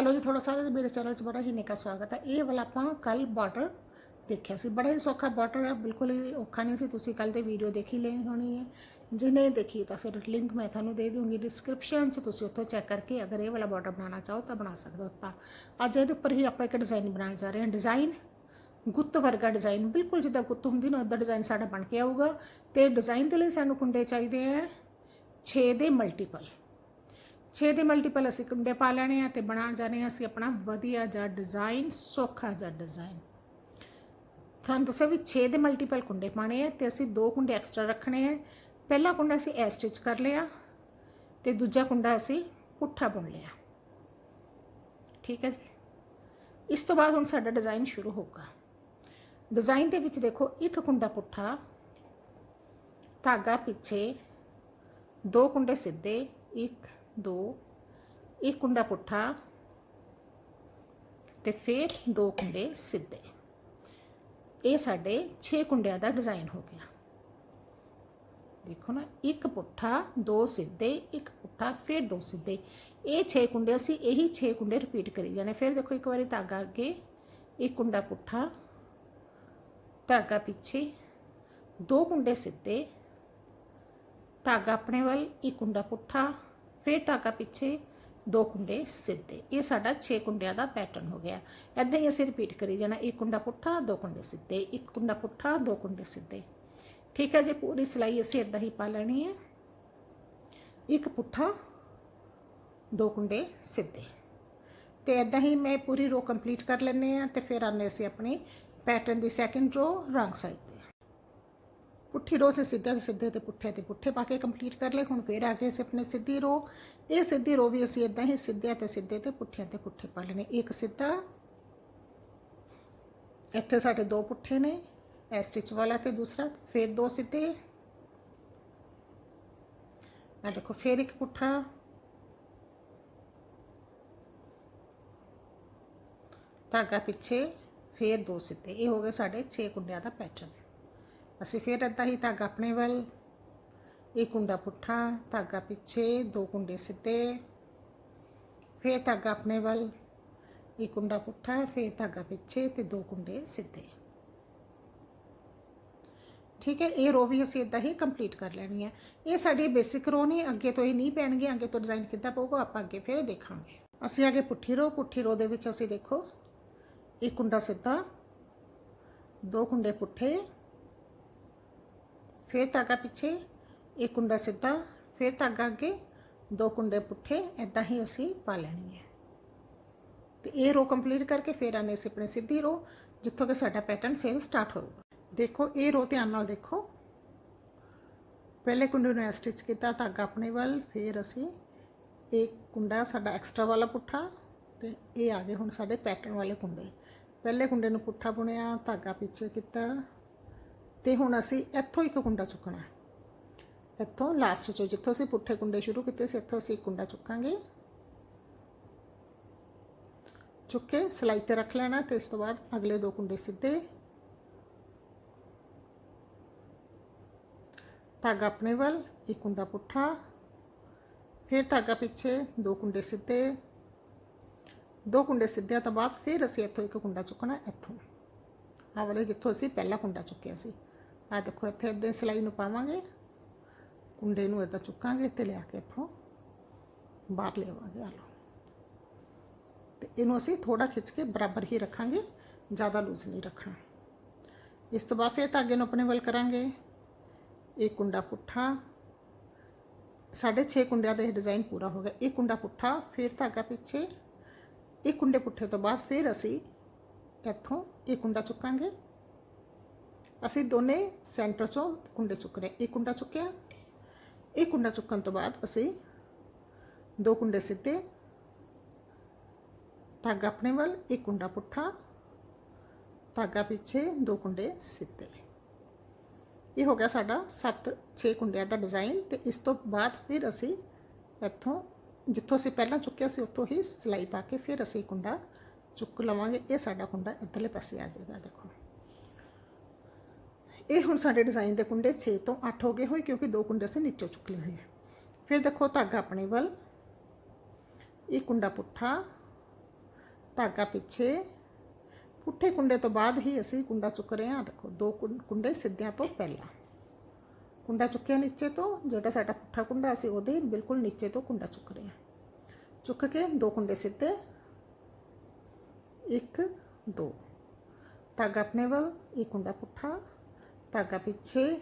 Hello ਜੀ ਥੋੜਾ ਸਾਰਾ ਮੇਰੇ ਚੈਨਲ 'ਚ ਬੜਾ ਹੀ ਨਿੱਕਾ ਸਵਾਗਤ ਹੈ। ਇਹ ਵਾਲਾ ਆਪਾਂ ਕੱਲ ਬਾਰਡਰ ਦੇਖਿਆ ਸੀ। ਬੜਾ ਹੀ ਸੌਖਾ ਬਾਰਡਰ ਹੈ, ਬਿਲਕੁਲ ਹੀ ਔਖਾ ਨਹੀਂ ਸੀ। ਤੁਸੀਂ ਕੱਲ ਦੇ ਵੀਡੀਓ ਦੇਖੀ ਲਈ ਹੋਣੀ ਹੈ। ਜਿਹਨੇ ਦੇਖੀ ਤਾਂ ਫਿਰ ਲਿੰਕ ਮੈਂ ਤੁਹਾਨੂੰ ਦੇ ਦੂੰਗੀ ਡਿਸਕ੍ਰਿਪਸ਼ਨ 'ਚ ਤੁਸੀਂ ਉੱਥੋਂ ਚੈੱਕ ਕਰਕੇ ਅਗਰ ਇਹ ਵਾਲਾ ਬਾਰਡਰ ਬਣਾਉਣਾ ਚਾਹੋ ਤਾਂ ਬਣਾ ਸਕਦੇ ਹੋ ਤਾਂ ਅੱਜ ਇਹਦੇ ਉੱਪਰ ਹੀ ਆਪਾਂ ਇੱਕ ਡਿਜ਼ਾਈਨ ਬਣਾਉਣ ਜਾ ਰਹੇ ਹਾਂ। ਡਿਜ਼ਾਈਨ ਗੁੱਤ ਵਰਗਾ ਡਿਜ਼ਾਈਨ ਬਿਲਕੁਲ ਜਿੱਦਾਂ ਗੁੱਤ ਹੁੰਦੀ ਨਾ ਉਦਾਂ ਡਿਜ਼ਾਈਨ ਸਾਡਾ ਬਣ ਕੇ ਆਊਗਾ। ਤੇ ਡਿਜ਼ਾਈਨ ਦੇ ਲਈ ਸਾਨੂੰ ਕੁੰਡੇ ਚਾਹੀਦੇ ਆ 6 ਦੇ ਮਲਟੀਪਲ 6 ਦੇ ਮਲਟੀਪਲ ਅਸੀਂ ਕੁੰਡੇ ਪਾ ਲੈਣੇ ਆ ਤੇ ਬਣਾ ਜਾਣੇ ਆ ਅਸੀਂ ਆਪਣਾ ਵਧੀਆ ਜਿਹਾ ਡਿਜ਼ਾਈਨ ਸੌਖਾ ਜਿਹਾ ਡਿਜ਼ਾਈਨ ਤੁਹਾਨੂੰ ਦੱਸਿਆ ਵੀ 6 ਦੇ ਮਲਟੀਪਲ ਕੁੰਡੇ ਪਾਣੇ ਆ ਤੇ ਅਸੀਂ ਦੋ ਕੁੰਡੇ ਐਕਸਟਰਾ ਰੱਖਣੇ ਆ। ਪਹਿਲਾ ਕੁੰਡਾ ਅਸੀਂ ਐ ਸਟਿਚ ਕਰ ਲਿਆ ਤੇ ਦੂਜਾ ਕੁੰਡਾ ਅਸੀਂ ਪੁੱਠਾ ਬੁਣ ਲਿਆ। ਠੀਕ ਹੈ ਜੀ? ਇਸ ਤੋਂ ਬਾਅਦ ਹੁਣ ਸਾਡਾ ਡਿਜ਼ਾਈਨ ਸ਼ੁਰੂ ਹੋਊਗਾ। ਡਿਜ਼ਾਈਨ ਦੇ ਵਿੱਚ ਦੇਖੋ, ਇੱਕ ਕੁੰਡਾ ਪੁੱਠਾ, ਧਾਗਾ ਪਿੱਛੇ, ਦੋ ਕੁੰਡੇ ਸਿੱਧੇ, ਇੱਕ ਦੋ ਇੱਕ ਕੁੰਡਾ ਪੁੱਠਾ ਤੇ ਫਿਰ ਦੋ ਕੁੰਡੇ ਸਿੱਧੇ। ਇਹ ਸਾਡੇ 6 ਕੁੰਡਿਆਂ ਦਾ ਡਿਜ਼ਾਈਨ ਹੋ ਗਿਆ। ਦੇਖੋ ਨਾ, ਇੱਕ ਪੁੱਠਾ, ਦੋ ਸਿੱਧੇ, ਇੱਕ ਪੁੱਠਾ, ਫਿਰ ਦੋ ਸਿੱਧੇ। ਇਹ 6 ਕੁੰਡੇ ਅਸੀਂ ਇਹੀ 6 ਕੁੰਡੇ ਰਿਪੀਟ ਕਰੀ ਜਾਣੇ। ਫਿਰ ਦੇਖੋ, ਇੱਕ ਵਾਰੀ ਧਾਗਾ ਅੱਗੇ ਇੱਕ ਕੁੰਡਾ ਪੁੱਠਾ, ਧਾਗਾ ਪਿੱਛੇ, ਦੋ ਕੁੰਡੇ ਸਿੱਧੇ, ਧਾਗਾ ਆਪਣੇ ਵੱਲ, ਇੱਕ ਕੁੰਡਾ ਪੁੱਠਾ ਫਿਰ ਧਾਗਾ ਪਿੱਛੇ ਦੋ ਕੁੰਡੇ ਸਿੱਧੇ। ਇਹ ਸਾਡਾ 6 ਕੁੰਡਿਆਂ ਦਾ ਪੈਟਰਨ ਹੋ ਗਿਆ। ਐਦਾਂ ਹੀ ਅਸੀਂ ਰਿਪੀਟ ਕਰੀ ਜਾਣਾ। ਇੱਕ ਕੁੰਡਾ ਪੁੱਠਾ, ਦੋ ਕੁੰਡੇ ਸਿੱਧੇ। ਇੱਕ ਕੁੰਡਾ ਪੁੱਠਾ, ਦੋ ਕੁੰਡੇ ਸਿੱਧੇ। ਠੀਕ ਹੈ ਜੀ, ਪੂਰੀ ਸਿਲਾਈ ਅਸੀਂ ਇਦਾਂ ਹੀ ਪਾ ਲੈਣੀ ਹੈ। ਇੱਕ ਪੁੱਠਾ, ਦੋ ਕੁੰਡੇ ਸਿੱਧੇ। ਤੇ ਇਦਾਂ ਹੀ ਮੈਂ ਪੂਰੀ ਰੋ ਕੰਪਲੀਟ ਕਰ ਲੈਣੇ ਆ ਤੇ ਫਿਰ ਆਨੇ ਅਸੀਂ ਆਪਣੀ ਪੈਟਰਨ ਦੀ ਸੈਕੰਡ ਰੋ ਰੰਗ ਸਾਈਡ ਪੁੱਠੀ ਰੋ ਸੇ ਸਿੱਧਾ ਤੇ ਸਿੱਧੇ ਤੇ ਪੁੱਠੇ ਤੇ ਪੁੱਠੇ ਪਾ ਕੇ ਕੰਪਲੀਟ ਕਰ ਲਏ ਹੁਣ ਫੇਰ ਆ ਗਏ ਅਸੀਂ ਆਪਣੇ ਸਿੱਧੀ ਰੋ ਇਹ ਸਿੱਧੀ ਰੋ ਵੀ ਅਸੀਂ ਇਦਾਂ ਹੀ ਸਿੱਧੇ ਤੇ ਸਿੱਧੇ ਤੇ ਪੁੱਠੇ ਤੇ ਪੁੱਠੇ ਪਾ ਲੈਣੇ ਇੱਕ ਸਿੱਧਾ ਇੱਥੇ ਸਾਡੇ ਦੋ ਪੁੱਠੇ ਨੇ ਇਹ ਸਟਿਚ ਵਾਲਾ ਤੇ ਦੂਸਰਾ ਫੇਰ ਦੋ ਸਿੱਧੇ ਆ ਦੇਖੋ ਫੇਰ ਇੱਕ ਪੁੱਠਾ ਧਾਗਾ ਪਿੱਛੇ ਫੇਰ ਦੋ ਸਿੱਧੇ ਇਹ ਹੋ ਗਏ ਸਾਡੇ 6 ਕੁੰਡਿਆਂ ਦਾ ਪੈਟਰਨ ਅਸੀਂ ਫਿਰ ਇੱਦਾਂ ਹੀ ਧਾਗਾ ਆਪਣੇ ਵੱਲ ਇੱਕ ਕੁੰਡਾ ਪੁੱਠਾ, ਧਾਗਾ ਪਿੱਛੇ, ਦੋ ਕੁੰਡੇ ਸਿੱਧੇ, ਫਿਰ ਧਾਗਾ ਆਪਣੇ ਵੱਲ ਇੱਕ ਕੁੰਡਾ ਪੁੱਠਾ, ਫਿਰ ਧਾਗਾ ਪਿੱਛੇ ਤੇ ਦੋ ਕੁੰਡੇ ਸਿੱਧੇ। ਠੀਕ ਹੈ, ਇਹ ਰੋ ਵੀ ਅਸੀਂ ਇਦਾਂ ਹੀ ਕੰਪਲੀਟ ਕਰ ਲੈਣੀ ਹੈ। ਇਹ ਸਾਡੀ ਬੇਸਿਕ ਰੋ ਨਹੀਂ, ਅੱਗੇ ਤੋਂ ਇਹ ਨਹੀਂ ਪੈਣਗੇ, ਅੱਗੇ ਤੋਂ ਡਿਜ਼ਾਈਨ ਕਿੱਦਾਂ ਪਊਗਾ, ਆਪਾਂ ਅੱਗੇ ਫਿਰ ਦੇਖਾਂਗੇ। ਅਸੀਂ ਅੱਗੇ ਪੁੱਠੀ ਰੋ ਪੁੱਠੀ ਰੋ ਦੇ ਵਿੱਚ ਅਸੀਂ ਦੇਖੋ ਇੱਕ ਕੁੰਡਾ ਸਿੱਧਾ, ਦੋ ਕੁੰਡੇ ਪੁੱਠੇ ਫਿਰ ਧਾਗਾ ਪਿੱਛੇ ਇਹ ਕੁੰਡਾ ਸਿੱਧਾ, ਫਿਰ ਧਾਗਾ ਅੱਗੇ, ਦੋ ਕੁੰਡੇ ਪੁੱਠੇ ਐਦਾਂ ਹੀ ਅਸੀਂ ਪਾ ਲੈਣੀ ਹੈ। ਤੇ ਇਹ ਰੋ ਕੰਪਲੀਟ ਕਰਕੇ ਫਿਰ ਆਨੇ ਅਸੀਂ ਆਪਣੀ ਸਿੱਧੀ ਰੋ, ਜਿੱਥੋਂ ਕਿ ਸਾਡਾ ਪੈਟਰਨ ਫਿਰ ਸਟਾਰਟ ਹੋਊਗਾ। ਦੇਖੋ, ਇਹ ਰੋ ਧਿਆਨ ਨਾਲ ਦੇਖੋ। ਪਹਿਲੇ ਕੁੰਡੇ ਨੂੰ ਸਟਿਚ ਕੀਤਾ, ਧਾਗਾ ਆਪਣੇ ਵੱਲ, ਫਿਰ ਅਸੀਂ ਇਹ ਕੁੰਡਾ ਸਾਡਾ ਐਕਸਟਰਾ ਵਾਲਾ ਪੁੱਠਾ ਤੇ ਇਹ ਆ ਗਏ ਹੁਣ ਸਾਡੇ ਪੈਟਰਨ ਵਾਲੇ ਕੁੰਡੇ। ਪਹਿਲੇ ਕੁੰਡੇ ਨੂੰ ਪੁੱਠਾ ਬੁਣਿਆ, ਧਾਗਾ ਪਿੱਛੇ ਕੀਤਾ। ਤੇ ਹੁਣ ਅਸੀਂ ਇੱਥੋਂ ਇੱਕ ਕੁੰਡਾ ਚੁੱਕਣਾ ਹੈ। ਇੱਥੋਂ ਲਾਸਟ ਚੋਂ, ਜਿੱਥੋਂ ਅਸੀਂ ਪੁੱਠੇ ਕੁੰਡੇ ਸ਼ੁਰੂ ਕੀਤੇ ਸੀ, ਇੱਥੋਂ ਅਸੀਂ ਇੱਕ ਕੁੰਡਾ ਚੁੱਕਾਂਗੇ। ਚੁੱਕ ਕੇ ਸਲਾਈ ਤੇ ਰੱਖ ਲੈਣਾ ਤੇ ਇਸ ਤੋਂ ਬਾਅਦ ਅਗਲੇ ਦੋ ਕੁੰਡੇ ਸਿੱਧੇ। ਧਾਗਾ ਆਪਣੇ ਵੱਲ, ਇੱਕ ਕੁੰਡਾ ਪੁੱਠਾ। ਫਿਰ ਧਾਗਾ ਪਿੱਛੇ ਦੋ ਕੁੰਡੇ ਸਿੱਧੇ। ਦੋ ਕੁੰਡੇ ਸਿੱਧਿਆਂ ਤੋਂ ਬਾਅਦ ਫਿਰ ਅਸੀਂ ਇੱਥੋਂ ਇੱਕ ਕੁੰਡਾ ਚੁੱਕਣਾ ਇੱਥੋਂ। ਆ ਵਾਲੇ ਜਿੱਥੋਂ ਅਸੀਂ ਪਹਿਲਾ ਕੁੰਡਾ ਚੁੱਕਿਆ ਸੀ। ਆ ਦੇਖੋ ਇੱਥੇ ਇੱਦਾਂ ਸਿਲਾਈ ਨੂੰ ਪਾਵਾਂਗੇ ਕੁੰਡੇ ਨੂੰ ਇੱਦਾਂ ਚੁੱਕਾਂਗੇ ਤੇ ਲਿਆ ਕੇ ਇੱਥੋਂ ਬਾਹਰ ਲਿਆਵਾਂਗੇ ਆ ਲਓ ਤੇ ਇਹਨੂੰ ਅਸੀਂ ਥੋੜਾ ਖਿੱਚ ਕੇ ਬਰਾਬਰ ਹੀ ਰੱਖਾਂਗੇ ਜ਼ਿਆਦਾ ਲੂਜ਼ ਨਹੀਂ ਰੱਖਣਾ ਇਸ ਤੋਂ ਬਾਅਦ ਫਿਰ ਧਾਗੇ ਨੂੰ ਆਪਣੇ ਵੱਲ ਕਰਾਂਗੇ ਇੱਕ ਕੁੰਡਾ ਪੁੱਠਾ ਸਾਡੇ 6 ਕੁੰਡਿਆਂ ਦਾ ਇਹ ਡਿਜ਼ਾਈਨ ਪੂਰਾ ਹੋ ਗਿਆ ਇੱਕ ਕੁੰਡਾ ਪੁੱਠਾ ਫਿਰ ਧਾਗਾ ਪਿੱਛੇ ਇੱਕ ਕੁੰਡੇ ਪੁੱਠੇ ਤੋਂ ਬਾਅਦ ਫਿਰ ਅਸੀਂ ਇੱਥੋਂ ਇਹ ਕੁੰਡਾ ਚੁੱਕਾਂਗੇ ਅਸੀਂ ਦੋਨੇ ਸੈਂਟਰ ਚੋਂ ਕੁੰਡੇ ਚੁੱਕ ਰਹੇ। ਇੱਕ ਕੁੰਡਾ ਚੁੱਕਿਆ ਇਹ ਕੁੰਡਾ ਚੁੱਕਣ ਤੋਂ ਬਾਅਦ ਅਸੀਂ ਦੋ ਕੁੰਡੇ ਸਿੱਧੇ ਧਾਗਾ ਆਪਣੇ ਵੱਲ, ਇੱਕ ਕੁੰਡਾ ਪੁੱਠਾ। ਧਾਗਾ ਪਿੱਛੇ ਦੋ ਕੁੰਡੇ ਸਿੱਧੇ ਇਹ ਹੋ ਗਿਆ ਸਾਡਾ 7 6 ਕੁੰਡਿਆਂ ਦਾ ਡਿਜ਼ਾਈਨ ਤੇ ਇਸ ਤੋਂ ਬਾਅਦ ਫਿਰ ਅਸੀਂ ਇੱਥੋਂ, ਜਿੱਥੋਂ ਅਸੀਂ ਪਹਿਲਾਂ ਚੁੱਕਿਆ ਸੀ, ਉੱਥੋਂ ਹੀ ਸਿਲਾਈ ਪਾ ਕੇ ਫਿਰ ਅਸੀਂ ਕੁੰਡਾ ਚੁੱਕ ਲਵਾਂਗੇ। ਇਹ ਸਾਡਾ ਕੁੰਡਾ ਇੱਧਰਲੇ ਪਾਸੇ ਆ ਜਾਏਗਾ, ਦੇਖੋ। ਇਹ ਹੁਣ ਸਾਡੇ ਡਿਜ਼ਾਈਨ ਦੇ ਕੁੰਡੇ 6 ਤੋਂ 8 ਹੋ ਗਏ ਹੋਏ, ਕਿਉਂਕਿ ਦੋ ਕੁੰਡੇ ਅਸੀਂ ਨੀਚੋਂ ਚੁੱਕ ਲਏ ਹੋਏ ਆ। ਫਿਰ ਦੇਖੋ ਧਾਗਾ ਆਪਣੇ ਵੱਲ, ਇਹ ਕੁੰਡਾ ਪੁੱਠਾ, ਧਾਗਾ ਪਿੱਛੇ। ਪੁੱਠੇ ਕੁੰਡੇ ਤੋਂ ਬਾਅਦ ਹੀ ਅਸੀਂ ਕੁੰਡਾ ਚੁੱਕ ਰਹੇ ਹਾਂ ਦੇਖੋ, ਦੋ ਕੁੰ- ਕੁੰਡੇ ਸਿੱਧਿਆਂ ਤੋਂ ਪਹਿਲਾਂ। ਕੁੰਡਾ ਚੁੱਕਿਆ ਨੀਚੇ ਤੋਂ, ਜਿਹੜਾ ਸਾਡਾ ਪੁੱਠਾ ਕੁੰਡਾ ਸੀ ਉਹਦੇ ਬਿਲਕੁਲ ਨੀਚੇ ਤੋਂ ਕੁੰਡਾ ਚੁੱਕ ਰਹੇ ਹਾਂ। ਚੁੱਕ ਕੇ ਦੋ ਕੁੰਡੇ ਸਿੱਧੇ। ਇੱਕ, ਦੋ। ਧਾਗਾ ਆਪਣੇ ਵੱਲ ਇੱਕ ਕੁੰਡਾ ਪੁੱਠਾ। ਧਾਗਾ ਪਿੱਛੇ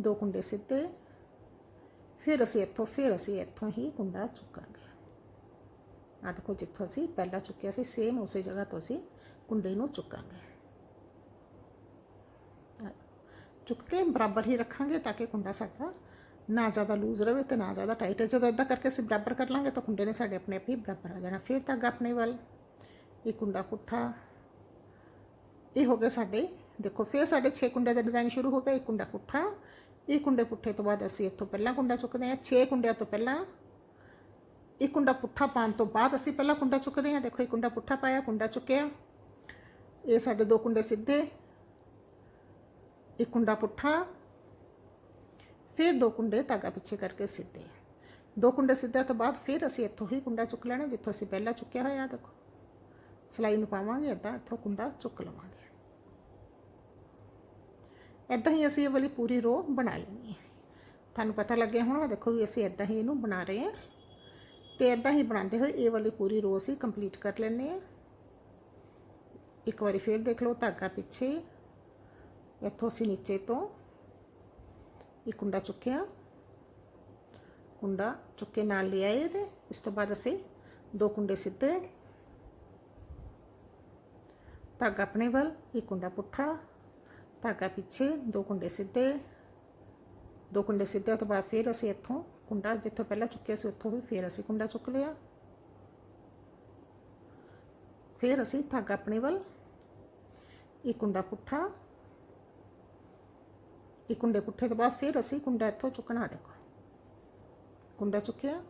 ਦੋ ਕੁੰਡੇ ਸਿੱਧੇ, ਫਿਰ ਅਸੀਂ ਇੱਥੋਂ, ਫਿਰ ਅਸੀਂ ਇੱਥੋਂ ਹੀ ਕੁੰਡਾ ਚੁੱਕਾਂਗੇ। ਆਹ ਦੇਖੋ ਜਿੱਥੋਂ ਅਸੀਂ ਪਹਿਲਾਂ ਚੁੱਕਿਆ ਸੀ ਸੇਮ ਉਸੇ ਜਗ੍ਹਾ ਤੋਂ ਅਸੀਂ ਕੁੰਡੇ ਨੂੰ ਚੁੱਕਾਂਗੇ। ਚੁੱਕ ਕੇ ਬਰਾਬਰ ਹੀ ਰੱਖਾਂਗੇ ਤਾਂ ਕਿ ਕੁੰਡਾ ਸਾਡਾ ਨਾ ਜ਼ਿਆਦਾ ਲੂਜ਼ ਰਵੇ ਤੇ ਨਾ ਜ਼ਿਆਦਾ ਟਾਈਟ ਜਦੋਂ ਇਦਾਂ ਕਰਕੇ ਅਸੀਂ ਬਰਾਬਰ ਕਰ ਲਾਂਗੇ ਤਾਂ ਕੁੰਡੇ ਨੇ ਸਾਡੇ ਆਪਣੇ ਆਪ ਹੀ ਬਰਾਬਰ ਆ ਜਾਣਾ। ਫਿਰ ਧਾਗਾ ਆਪਣੇ ਵੱਲ, ਇਹ ਕੁੰਡਾ ਪੁੱਠਾ, ਇਹ ਹੋ ਗਏ ਸਾਡੇ ਦੇਖੋ ਫਿਰ ਸਾਡੇ 6 ਕੁੰਡੇ ਦਾ ਡਿਜ਼ਾਈਨ ਸ਼ੁਰੂ ਹੋ ਗਿਆ, ਇੱਕ ਕੁੰਡਾ ਪੁੱਠਾ ਇਹ ਕੁੰਡੇ ਪੁੱਠੇ ਤੋਂ ਬਾਅਦ ਅਸੀਂ ਇੱਥੋਂ ਪਹਿਲਾਂ ਕੁੰਡਾ ਚੁੱਕਦੇ ਹਾਂ 6 ਕੁੰਡਿਆਂ ਤੋਂ ਪਹਿਲਾਂ ਇਹ ਕੁੰਡਾ ਪੁੱਠਾ ਪਾਉਣ ਤੋਂ ਬਾਅਦ ਅਸੀਂ ਪਹਿਲਾਂ ਕੁੰਡਾ ਚੁੱਕਦੇ ਹਾਂ, ਦੇਖੋ ਇਹ ਕੁੰਡਾ ਪੁੱਠਾ ਪਾਇਆ, ਕੁੰਡਾ ਚੁੱਕਿਆ, ਇਹ ਸਾਡੇ ਦੋ ਕੁੰਡੇ ਸਿੱਧੇ, ਇੱਕ ਕੁੰਡਾ ਪੁੱਠਾ, ਫਿਰ ਦੋ ਕੁੰਡੇ ਧਾਗਾ ਪਿੱਛੇ ਕਰਕੇ ਸਿੱਧੇ। ਦੋ ਕੁੰਡੇ ਸਿੱਧੇ ਤੋਂ ਬਾਅਦ ਫਿਰ ਅਸੀਂ ਇੱਥੋਂ ਹੀ ਕੁੰਡਾ ਚੁੱਕ ਲੈਣਾ, ਜਿੱਥੋਂ ਅਸੀਂ ਪਹਿਲਾਂ ਚੁੱਕਿਆ ਹੋਇਆ, ਦੇਖੋ। ਸਲਾਈ ਨੂੰ ਪਾਵਾਂਗੇ ਇੱਦਾਂ ਇੱਥੋਂ ਕੁੰਡਾ ਚੁੱਕ ਲਵਾਂਗੇ। ਇੱਦਾਂ ਹੀ ਅਸੀਂ ਇਹ ਵਾਲੀ ਪੂਰੀ ਰੋ ਬਣਾ ਲੈਣੀ ਹੈ। ਤੁਹਾਨੂੰ ਪਤਾ ਲੱਗਿਆ ਹੋਣਾ ਦੇਖੋ ਵੀ ਅਸੀਂ ਇੱਦਾਂ ਹੀ ਇਹਨੂੰ ਬਣਾ ਰਹੇ ਹਾਂ। ਤੇ ਇੱਦਾਂ ਹੀ ਬਣਾਉਂਦੇ ਹੋਏ ਇਹ ਵਾਲੀ ਪੂਰੀ ਰੋ ਅਸੀਂ ਕੰਪਲੀਟ ਕਰ ਲੈਣੇ ਆ ਇੱਕ ਵਾਰੀ ਫੇਰ ਦੇਖ ਲਓ ਧਾਗਾ ਪਿੱਛੇ, ਇੱਥੋਂ ਅਸੀਂ ਨੀਚੇ ਤੋਂ ਇਹ ਕੁੰਡਾ ਚੁੱਕਿਆ। ਕੁੰਡਾ ਚੁੱਕੇ ਨਾਲ ਲਿਆਏ ਤੇ ਇਸ ਤੋਂ ਬਾਅਦ ਅਸੀਂ ਦੋ ਕੁੰਡੇ ਸਿੱਧੇ। ਧਾਗਾ ਆਪਣੇ ਵੱਲ ਇਹ ਕੁੰਡਾ ਪੁੱਠਾ। ਧਾਗਾ ਪਿੱਛੇ, ਦੋ ਕੁੰਡੇ ਸਿੱਧੇ। ਦੋ ਕੁੰਡੇ ਸਿੱਧੇ ਉਹ ਤੋਂ ਬਾਅਦ ਫਿਰ ਅਸੀਂ ਇੱਥੋਂ ਕੁੰਡਾ, ਜਿੱਥੋਂ ਪਹਿਲਾਂ ਚੁੱਕਿਆ ਸੀ ਉੱਥੋਂ ਵੀ ਫਿਰ ਅਸੀਂ ਕੁੰਡਾ ਚੁੱਕ ਲਿਆ। ਫਿਰ ਅਸੀਂ ਧਾਗਾ ਆਪਣੇ ਵੱਲ, ਇੱਕ ਕੁੰਡਾ ਪੁੱਠਾ, ਇੱਕ ਕੁੰਡੇ ਪੁੱਠੇ ਤੋਂ ਬਾਅਦ ਫਿਰ ਅਸੀਂ ਕੁੰਡਾ ਇੱਥੋਂ ਚੁੱਕਣਾ ਦੇਖੋ। ਕੁੰਡਾ ਚੁੱਕਿਆ,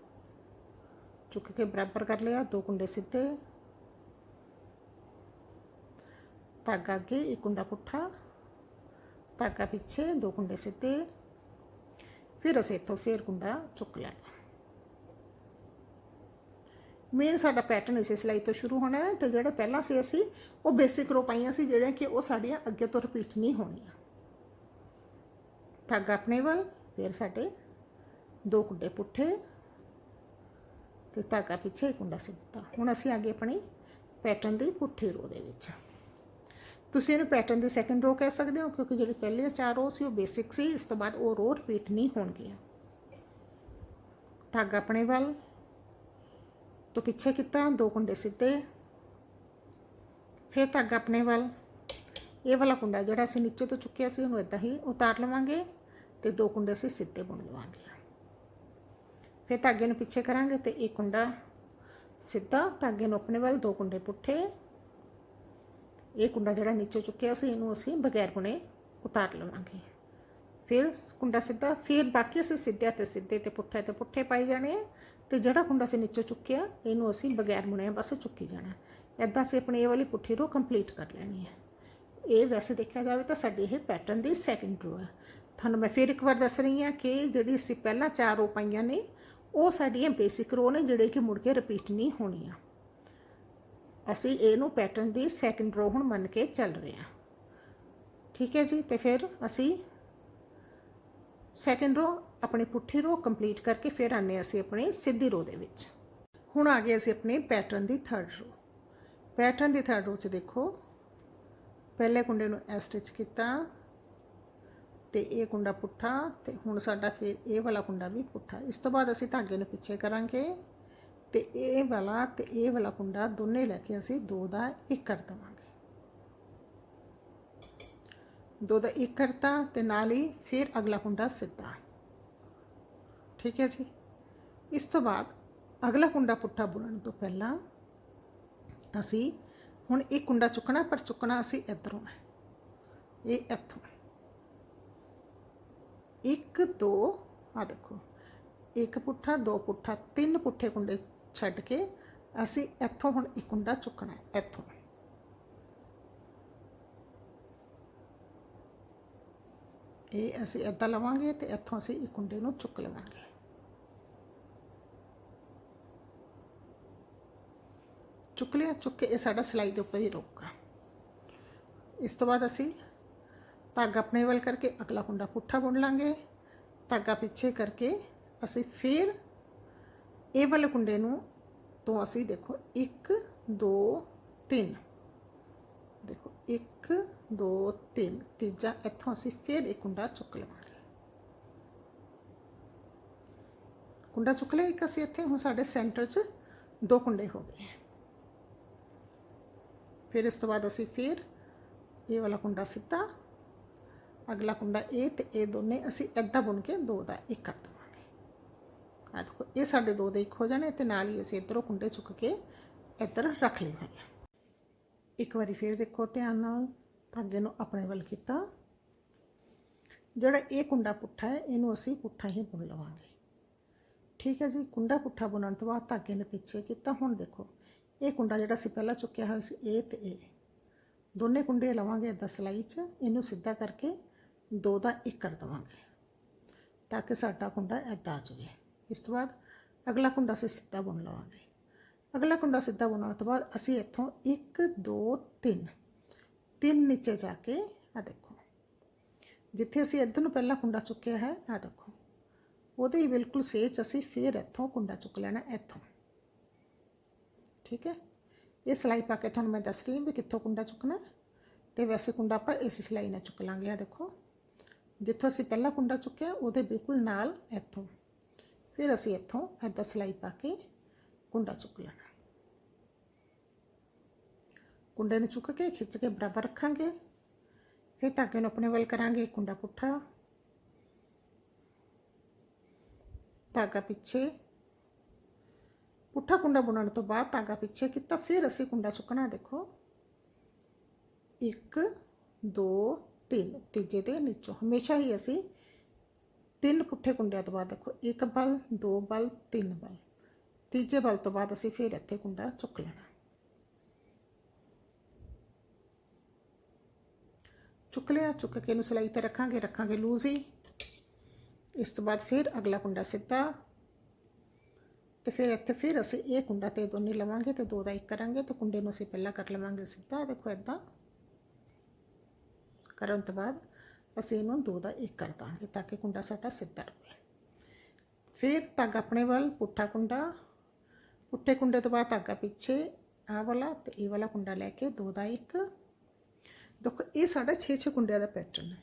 ਚੁੱਕ ਕੇ ਬਰਾਬਰ ਕਰ ਲਿਆ, ਦੋ ਕੁੰਡੇ ਸਿੱਧੇ। ਧਾਗਾ ਅੱਗੇ, ਇੱਕ ਕੁੰਡਾ ਪੁੱਠਾ ਧਾਗਾ ਪਿੱਛੇ ਦੋ ਕੁੰਡੇ ਸਿੱਧੇ ਫਿਰ ਅਸੀਂ ਇੱਥੋਂ ਫੇਰ ਕੁੰਡਾ ਚੁੱਕ ਲੈਣਾ ਮੇਨ ਸਾਡਾ ਪੈਟਰਨ ਇਸੇ ਸਿਲਾਈ ਤੋਂ ਸ਼ੁਰੂ ਹੋਣਾ ਹੈ ਤੇ ਜਿਹੜੇ ਪਹਿਲਾਂ ਸੀ ਅਸੀਂ ਉਹ ਬੇਸਿਕ ਰੋ ਪਾਈਆਂ ਸੀ ਜਿਹੜੇ ਕਿ ਉਹ ਸਾਡੀਆਂ ਅੱਗੇ ਤੋਂ ਰਿਪੀਟ ਨਹੀਂ ਹੋਣੀਆਂ ਧਾਗਾ ਆਪਣੇ ਵੱਲ ਫਿਰ ਸਾਡੇ ਦੋ ਕੁੰਡੇ ਪੁੱਠੇ ਤੇ ਧਾਗਾ ਪਿੱਛੇ ਇੱਕ ਕੁੰਡਾ ਸਿੱਧਾ ਹੁਣ ਅਸੀਂ ਅੱਗੇ ਆਪਣੀ ਪੈਟਰਨ ਦੀ ਪੁੱਠੀ ਰੋ ਦੇ ਵਿੱਚ ਤੁਸੀਂ ਇਹਨੂੰ ਪੈਟਰਨ ਦੀ ਸੈਕੰਡ ਰੋ ਕਹਿ ਸਕਦੇ ਹੋ, ਕਿਉਂਕਿ ਜਿਹੜੀ ਪਹਿਲੀਆਂ ਚਾਰ ਰੋ ਸੀ, ਉਹ ਬੇਸਿਕ ਸੀ, ਇਸ ਤੋਂ ਬਾਅਦ ਉਹ ਰੋ ਰਿਪੀਟ ਨਹੀਂ ਹੋਣਗੀਆਂ। ਧਾਗਾ ਆਪਣੇ ਵੱਲ, ਤੋਂ ਪਿੱਛੇ ਕੀਤਾ, ਦੋ ਕੁੰਡੇ ਸਿੱਧੇ, ਫਿਰ ਧਾਗਾ ਆਪਣੇ ਵੱਲ। ਇਹ ਵਾਲਾ ਕੁੰਡਾ ਜਿਹੜਾ ਅਸੀਂ ਨੀਚੇ ਤੋਂ ਚੁੱਕਿਆ ਸੀ, ਉਹਨੂੰ ਇਦਾਂ ਹੀ ਉਤਾਰ ਲਵਾਂਗੇ ਤੇ ਦੋ ਕੁੰਡੇ ਅਸੀਂ ਸਿੱਧੇ ਬੁਣ ਲਵਾਂਗੇ। ਫਿਰ ਧਾਗੇ ਨੂੰ ਪਿੱਛੇ ਕਰਾਂਗੇ ਤੇ ਇਹ ਕੁੰਡਾ ਸਿੱਧਾ ਧਾਗੇ ਨੂੰ ਆਪਣੇ ਵੱਲ, ਦੋ ਕੁੰਡੇ ਪੁੱਠੇ ਇਹ ਕੁੰਡਾ ਜਿਹੜਾ ਨੀਚੇ ਚੁੱਕਿਆ ਸੀ, ਇਹਨੂੰ ਅਸੀਂ ਬਗੈਰ ਬੁਣੇ ਉਤਾਰ ਲਵਾਂਗੇ। ਫਿਰ ਕੁੰਡਾ ਸਿੱਧਾ, ਫਿਰ ਬਾਕੀ ਅਸੀਂ ਸਿੱਧੇ ਤੇ ਸਿੱਧੇ ਤੇ ਪੁੱਠੇ ਤੇ ਪੁੱਠੇ ਪਾਈ ਜਾਣੇ ਆ ਤੇ ਜਿਹੜਾ ਕੁੰਡਾ ਅਸੀਂ ਨੀਚੇ ਚੁੱਕਿਆ, ਇਹਨੂੰ ਅਸੀਂ ਬਗੈਰ ਬੁਣੇ ਬਸ ਚੁੱਕੀ ਜਾਣਾ। ਐਦਾਂ ਅਸੀਂ ਆਪਣੀ ਇਹ ਵਾਲੀ ਪੁੱਠੀ ਰੋ ਕੰਪਲੀਟ ਕਰ ਲੈਣੀ ਹੈ ਇਹ ਵੈਸੇ ਦੇਖਿਆ ਜਾਵੇ ਤਾਂ ਸਾਡੀ ਇਹ ਪੈਟਰਨ ਦੀ ਸੈਕਿੰਡ ਰੋ ਹੈ ਤੁਹਾਨੂੰ ਮੈਂ ਫਿਰ ਇੱਕ ਵਾਰ ਦੱਸ ਰਹੀ ਹਾਂ ਕਿ ਜਿਹੜੀ ਅਸੀਂ ਪਹਿਲਾਂ ਚਾਰ ਰੋ ਪਾਈਆਂ ਨੇ, ਉਹ ਸਾਡੀਆਂ ਬੇਸਿਕ ਰੋ ਨੇ, ਜਿਹੜੇ ਕਿ ਮੁੜ ਕੇ ਰਿਪੀਟ ਨਹੀਂ ਹੋਣੀਆਂ। ਅਸੀਂ ਇਹਨੂੰ ਪੈਟਰਨ ਦੀ ਸੈਕਿੰਡ ਰੋ ਹੁਣ ਮੰਨ ਕੇ ਚੱਲ ਰਹੇ ਹਾਂ। ਠੀਕ ਹੈ ਜੀ? ਤੇ ਫਿਰ ਅਸੀਂ ਸੈਕਿੰਡ ਰੋ ਆਪਣੀ ਪੁੱਠੀ ਰੋ ਕੰਪਲੀਟ ਕਰਕੇ ਫਿਰ ਆਨੇ ਅਸੀਂ ਆਪਣੀ ਸਿੱਧੀ ਰੋ ਦੇ ਵਿੱਚ। ਹੁਣ ਆ ਗਏ ਅਸੀਂ ਆਪਣੇ ਪੈਟਰਨ ਦੀ ਥਰਡ ਰੋ ਪੈਟਰਨ ਦੀ ਥਰਡ ਰੋ 'ਚ ਦੇਖੋ। ਪਹਿਲੇ ਕੁੰਡੇ ਨੂੰ ਐ ਸਟਿਚ ਕੀਤਾ ਤੇ ਇਹ ਕੁੰਡਾ ਪੁੱਠਾ ਤੇ ਹੁਣ ਸਾਡਾ ਫਿਰ ਇਹ ਵਾਲਾ ਕੁੰਡਾ ਵੀ ਪੁੱਠਾ। ਇਸ ਤੋਂ ਬਾਅਦ ਅਸੀਂ ਧਾਗੇ ਨੂੰ ਪਿੱਛੇ ਕਰਾਂਗੇ। ਤੇ ਇਹ ਵਾਲਾ ਤੇ ਇਹ ਵਾਲਾ ਕੁੰਡਾ ਦੋਨੇ ਲੈ ਕੇ ਅਸੀਂ ਦੋ ਦਾ ਇੱਕ ਕਰ ਦਵਾਂਗੇ। ਦੋ ਦਾ ਇੱਕ ਕਰਤਾ ਤੇ ਨਾਲ ਹੀ ਫਿਰ ਅਗਲਾ ਕੁੰਡਾ ਸਿੱਧਾ। ਠੀਕ ਹੈ ਜੀ? ਇਸ ਤੋਂ ਬਾਅਦ ਅਗਲਾ ਕੁੰਡਾ ਪੁੱਠਾ ਬੁਣਨ ਤੋਂ ਪਹਿਲਾਂ ਅਸੀਂ ਹੁਣ ਇਹ ਕੁੰਡਾ ਚੁੱਕਣਾ, ਪਰ ਚੁੱਕਣਾ ਅਸੀਂ ਇਧਰੋਂ ਹੈ। ਇਹ ਇੱਥੋਂ ਇੱਕ, ਦੋ ਆ ਦੇਖੋ। ਇੱਕ ਪੁੱਠਾ, ਦੋ ਪੁੱਠਾ, ਤਿੰਨ ਪੁੱਠੇ ਕੁੰਡੇ ਛੱਡ ਕੇ ਅਸੀਂ ਇੱਥੋਂ ਹੁਣ ਇੱਕ ਕੁੰਡਾ ਚੁੱਕਣਾ ਹੈ, ਇੱਥੋਂ। ਇਹ ਅਸੀਂ ਇੱਦਾਂ ਲਵਾਂਗੇ ਤੇ ਇੱਥੋਂ ਅਸੀਂ ਇੱਕ ਕੁੰਡੇ ਨੂੰ ਚੁੱਕ ਲਵਾਂਗੇ। ਚੁੱਕ ਲਿਆ, ਚੁੱਕ ਕੇ ਇਹ ਸਾਡਾ ਸਿਲਾਈ ਦੇ ਉੱਪਰ ਹੀ ਰਹੂਗਾ। ਇਸ ਤੋਂ ਬਾਅਦ ਅਸੀਂ ਧਾਗਾ ਆਪਣੇ ਵੱਲ ਕਰਕੇ ਅਗਲਾ ਕੁੰਡਾ ਪੁੱਠਾ ਬੁਣ ਲਾਂਗੇ। ਧਾਗਾ ਪਿੱਛੇ ਕਰਕੇ ਅਸੀਂ ਫਿਰ ਇਹ ਵਾਲੇ ਕੁੰਡੇ ਨੂੰ ਤੋਂ ਅਸੀਂ ਦੇਖੋ 1 2 3 ਦੇਖੋ 1 2 3 ਤੀਜਾ, ਇੱਥੋਂ ਅਸੀਂ ਫਿਰ ਇੱਕ ਕੁੰਡਾ ਚੁੱਕ ਲਵਾਂਗੇ। ਕੁੰਡਾ ਚੁੱਕ ਲਿਆ, ਇੱਕ ਅਸੀਂ ਇੱਥੇ ਹੁਣ ਸਾਡੇ ਸੈਂਟਰ 'ਚ ਦੋ ਕੁੰਡੇ ਹੋ ਗਏ ਫਿਰ ਇਸ ਤੋਂ ਬਾਅਦ ਅਸੀਂ ਫਿਰ ਇਹ ਵਾਲਾ ਕੁੰਡਾ ਸਿੱਧਾ, ਅਗਲਾ ਕੁੰਡਾ ਇਹ ਤੇ ਇਹ ਦੋਨੇ ਅਸੀਂ ਏਦਾਂ ਬੁਣ ਕੇ ਦੋ ਦਾ ਇੱਕ ਕਰ ਦੇਵਾਂਗੇ ਆ ਦੇਖੋ ਇਹ ਸਾਡੇ ਦੋ ਦੇ ਇੱਕ ਹੋ ਜਾਣੇ ਤੇ ਨਾਲ ਹੀ ਅਸੀਂ ਇੱਧਰੋਂ ਕੁੰਡੇ ਚੁੱਕ ਕੇ ਇੱਧਰ ਰੱਖ ਲਏ ਹੋਏ ਇੱਕ ਵਾਰੀ ਫਿਰ ਦੇਖੋ ਧਿਆਨ ਨਾਲ, ਧਾਗੇ ਨੂੰ ਆਪਣੇ ਵੱਲ ਕੀਤਾ। ਜਿਹੜਾ ਇਹ ਕੁੰਡਾ ਪੁੱਠਾ ਹੈ, ਇਹਨੂੰ ਅਸੀਂ ਪੁੱਠਾ ਹੀ ਬੁਣ ਲਵਾਂਗੇ। ਠੀਕ ਹੈ ਜੀ, ਕੁੰਡਾ ਪੁੱਠਾ ਬੁਣਨ ਤੋਂ ਬਾਅਦ ਧਾਗੇ ਨੇ ਪਿੱਛੇ ਕੀਤਾ। ਹੁਣ ਦੇਖੋ, ਇਹ ਕੁੰਡਾ ਜਿਹੜਾ ਅਸੀਂ ਪਹਿਲਾਂ ਚੁੱਕਿਆ ਹੋਇਆ ਸੀ, ਇਹ ਤੇ ਇਹ। ਦੋਨੇ ਕੁੰਡੇ ਲਵਾਂਗੇ ਇੱਦਾਂ ਸਿਲਾਈ 'ਚ, ਇਹਨੂੰ ਸਿੱਧਾ ਕਰਕੇ ਦੋ ਦਾ ਇੱਕ ਕਰ ਦਵਾਂਗੇ, ਤਾਂ ਕਿ ਸਾਡਾ ਕੁੰਡਾ ਇੱਦਾਂ ਆ ਜਾਵੇ। ਇਸ ਤੋਂ ਬਾਅਦ ਅਗਲਾ ਕੁੰਡਾ ਅਸੀਂ ਸਿੱਧਾ ਬੁਣ ਲਵਾਂਗੇ। ਅਗਲਾ ਕੁੰਡਾ ਸਿੱਧਾ ਬੁਣਨ ਤੋਂ ਬਾਅਦ ਅਸੀਂ ਇੱਥੋਂ 1 2 3 ਤਿੰਨ ਨੀਚੇ ਜਾ ਕੇ ਆ ਦੇਖੋ। ਜਿੱਥੇ ਅਸੀਂ ਇੱਧਰ ਨੂੰ ਪਹਿਲਾ ਕੁੰਡਾ ਚੁੱਕਿਆ ਹੈ ਆ ਦੇਖੋ। ਉਹਦੇ ਹੀ ਬਿਲਕੁਲ ਸੇਚ ਅਸੀਂ ਫੇਰ ਇੱਥੋਂ ਕੁੰਡਾ ਚੁੱਕ ਲੈਣਾ, ਇੱਥੋਂ। ਠੀਕ ਹੈ? ਇਹ ਸਿਲਾਈ ਪਾ ਕੇ ਤੁਹਾਨੂੰ ਮੈਂ ਦੱਸ ਰਹੀ ਹਾਂ ਵੀ ਕਿੱਥੋਂ ਕੁੰਡਾ ਚੁੱਕਣਾ ਤੇ ਵੈਸੇ ਕੁੰਡਾ ਆਪਾਂ ਇਸ ਸਿਲਾਈ ਨਾਲ ਚੁੱਕ ਲਾਂਗੇ ਆ ਦੇਖੋ। ਜਿੱਥੋਂ ਅਸੀਂ ਪਹਿਲਾ ਕੁੰਡਾ ਚੁੱਕਿਆ, ਉਹਦੇ ਬਿਲਕੁਲ ਨਾਲ ਇੱਥੋਂ। ਫਿਰ ਅਸੀਂ ਇੱਥੋਂ ਇੱਦਾਂ ਸਿਲਾਈ ਪਾ ਕੇ ਕੁੰਡਾ ਚੁੱਕ ਲੈਣਾ। ਕੁੰਡੇ ਨੂੰ ਚੁੱਕ ਕੇ ਖਿੱਚ ਕੇ ਬਰਾਬਰ ਰੱਖਾਂਗੇ। ਫਿਰ ਧਾਗੇ ਨੂੰ ਆਪਣੇ ਵੱਲ ਕਰਾਂਗੇ, ਕੁੰਡਾ ਪੁੱਠਾ। ਧਾਗਾ ਪਿੱਛੇ। ਪੁੱਠਾ ਕੁੰਡਾ ਬੁਣਨ ਤੋਂ ਬਾਅਦ ਧਾਗਾ ਪਿੱਛੇ ਕੀਤਾ, ਫਿਰ ਅਸੀਂ ਕੁੰਡਾ ਚੁੱਕਣਾ ਦੇਖੋ। 1 2 3 ਤੀਜੇ ਦੇ ਨੀਚੋਂ। ਹਮੇਸ਼ਾ ਹੀ ਅਸੀਂ ਤਿੰਨ ਪੁੱਠੇ ਕੁੰਡਿਆਂ ਤੋਂ ਬਾਅਦ ਦੇਖੋ, ਇੱਕ ਬਲ, ਦੋ ਬਲ, ਤਿੰਨ ਬਲ। ਤੀਜੇ ਬਲ ਤੋਂ ਬਾਅਦ ਅਸੀਂ ਫਿਰ ਇੱਥੇ ਕੁੰਡਾ ਚੁੱਕ ਲੈਣਾ। ਚੁੱਕ ਲਿਆ, ਚੁੱਕ ਕੇ ਇਹਨੂੰ ਸਿਲਾਈ ਤੇ ਰੱਖਾਂਗੇ ਰੱਖਾਂਗੇ ਲੂਜ਼। ਹੀ ਇਸ ਤੋਂ ਬਾਅਦ ਫਿਰ ਅਗਲਾ ਕੁੰਡਾ ਸਿੱਧਾ। ਤੇ ਫਿਰ ਇੱਥੇ ਫਿਰ ਅਸੀਂ ਇਹ ਕੁੰਡਾ ਤੇ ਦੋਨੇ ਲਵਾਂਗੇ ਤੇ ਦੋ ਦਾ ਇੱਕ ਕਰਾਂਗੇ ਤੇ ਕੁੰਡੇ ਨੂੰ ਅਸੀਂ ਪਹਿਲਾਂ ਕਰ ਲਵਾਂਗੇ ਸਿੱਧਾ। ਦੇਖੋ ਇਦਾਂ ਕਰਨ ਤੋਂ ਬਾਅਦ ਅਸੀਂ ਇਹਨੂੰ ਦੋ ਦਾ ਇੱਕ ਕਰ ਦਾਂਗੇ ਤਾਂ ਕਿ ਕੁੰਡਾ ਸਾਡਾ ਸਿੱਧਾ ਰਹੇ। ਫਿਰ ਧਾਗਾ ਆਪਣੇ ਵੱਲ ਪੁੱਠਾ ਕੁੰਡਾ, ਪੁੱਠੇ ਕੁੰਡੇ ਤੋਂ ਬਾਅਦ ਧਾਗਾ ਪਿੱਛੇ ਆਹ ਵਾਲਾ ਤੇ ਇਹ ਵਾਲਾ ਕੁੰਡਾ ਲੈ ਕੇ ਦੋ ਦਾ ਇੱਕ। ਦੇਖੋ, ਇਹ ਸਾਡਾ 6-6 ਕੁੰਡਿਆਂ ਦਾ ਪੈਟਰਨ ਹੈ।